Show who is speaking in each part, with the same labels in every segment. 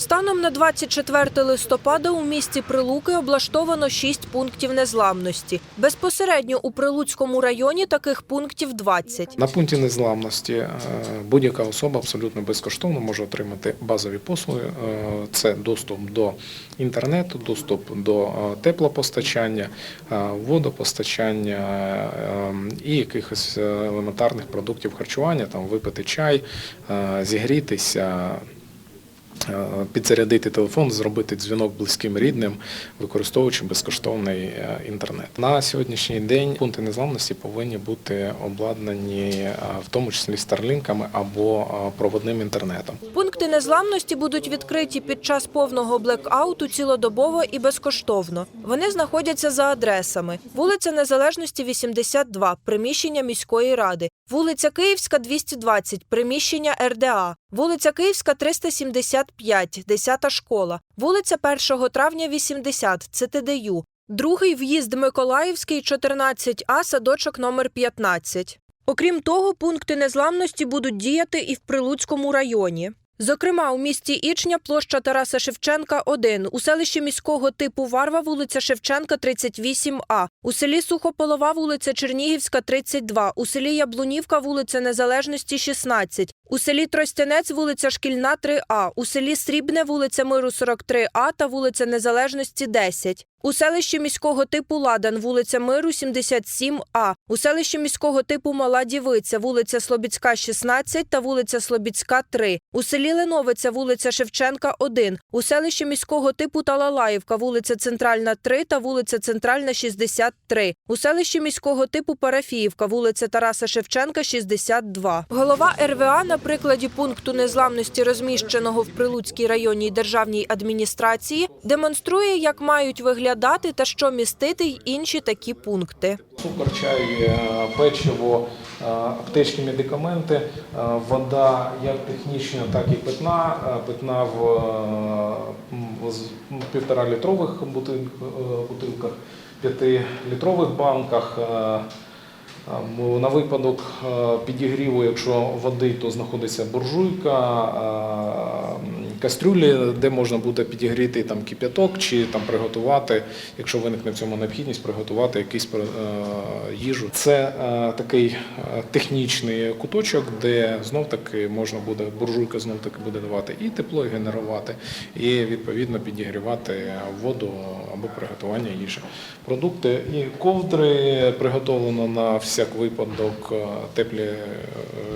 Speaker 1: Станом на 24 листопада у місті Прилуки облаштовано 6 пунктів незламності. Безпосередньо у Прилуцькому районі таких пунктів 20.
Speaker 2: На пункті незламності е, будь-яка особа абсолютно безкоштовно може отримати базові послуги. Е, Це доступ до інтернету, доступ до е, теплопостачання, водопостачання і якихось елементарних продуктів харчування, там випити чай, зігрітися. Е, Підзарядити телефон, зробити дзвінок близьким рідним, використовуючи безкоштовний е, інтернет. На сьогоднішній день пункти незламності повинні бути обладнані е, в тому числі старлінками або проводним інтернетом.
Speaker 1: Пункти незламності будуть відкриті під час повного блекауту цілодобово і безкоштовно. Вони знаходяться за адресами: вулиця Незалежності, 82, приміщення міської ради, вулиця Київська, 220, приміщення РДА, вулиця Київська, 375, 10 школа, вулиця 1 травня, 80, ЦТДЮ, другий в'їзд Миколаївський, 14А, садочок номер 15. Окрім того, пункти незламності будуть діяти і в Прилуцькому районі. Зокрема, у місті Ічня площа Тараса Шевченка 1, у селищі міського типу Варва вулиця Шевченка 38А, у селі Сухополова вулиця Чернігівська 32, у селі Яблунівка вулиця Незалежності 16, у селі Тростянець вулиця Шкільна 3А, у селі Срібне вулиця Миру 43А та вулиця Незалежності 10. У селищі міського типу Ладан, вулиця Миру 77А, у селищі міського типу Мала Дівиця, вулиця Слобідська 16 та вулиця Слобідська 3, у селі Леновиця, вулиця Шевченка 1, у селищі міського типу Талалаївка, вулиця Центральна 3 та вулиця Центральна 63, у селищі міського типу Парафіївка, вулиця Тараса Шевченка 62. Голова РВА на прикладі пункту незламності, розміщеного в Прилуцькій районній державній адміністрації, демонструє, як мають виглядати та що містити й інші такі пункти.
Speaker 2: Цукор, е, печиво, е, аптечні медикаменти, е, вода як технічна, так і питна. Питна в півторалітрових е, бутилках, п'ятилітрових банках. Е, М, На випадок е, підігріву, якщо води, то знаходиться буржуйка, е, кастрюлі, де можна буде підігріти там кип'яток чи там приготувати, якщо виникне в цьому необхідність, приготувати якусь е, їжу. Це е, такий е, технічний куточок, де знов таки можна буде буржуйка знов таки буде давати і тепло, і генерувати, і відповідно підігрівати воду або приготування їжі. Продукти і ковдри приготовлено на всяк випадок теплі,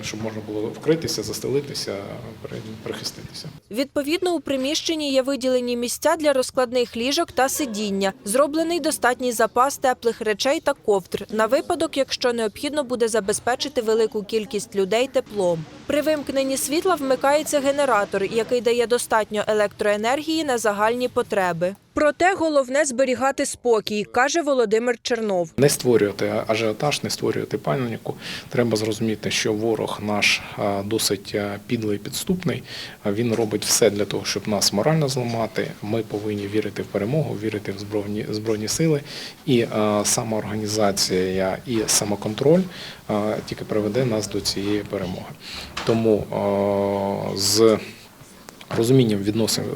Speaker 2: щоб можна було вкритися, застелитися, при- прихиститися.
Speaker 1: Відповідно, у приміщенні є виділені місця для розкладних ліжок та сидіння. Зроблений достатній запас теплих речей та ковдр на випадок, якщо необхідно буде забезпечити велику кількість людей теплом. При вимкненні світла вмикається генератор, який дає достатньо електроенергії на загальні потреби. Проте головне зберігати спокій, каже Володимир Чернов.
Speaker 2: Не створювати ажіотаж, не створювати паніку. Треба зрозуміти, що ворог наш досить а, підлий, підступний. Він робить все для того, щоб нас морально зламати. Ми повинні вірити в перемогу, вірити в збройні збройні сили. І самоорганізація і самоконтроль тільки приведе нас до цієї перемоги. Тому з розумінням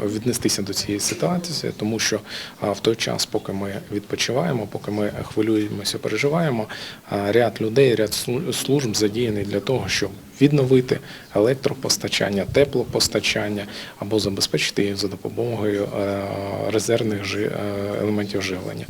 Speaker 2: віднестися до цієї ситуації, тому що в той час, поки ми відпочиваємо, поки ми хвилюємося, переживаємо, ряд людей, ряд служб задіяний для того, щоб відновити електропостачання, теплопостачання або забезпечити їх за допомогою е, резервних е, елементів живлення.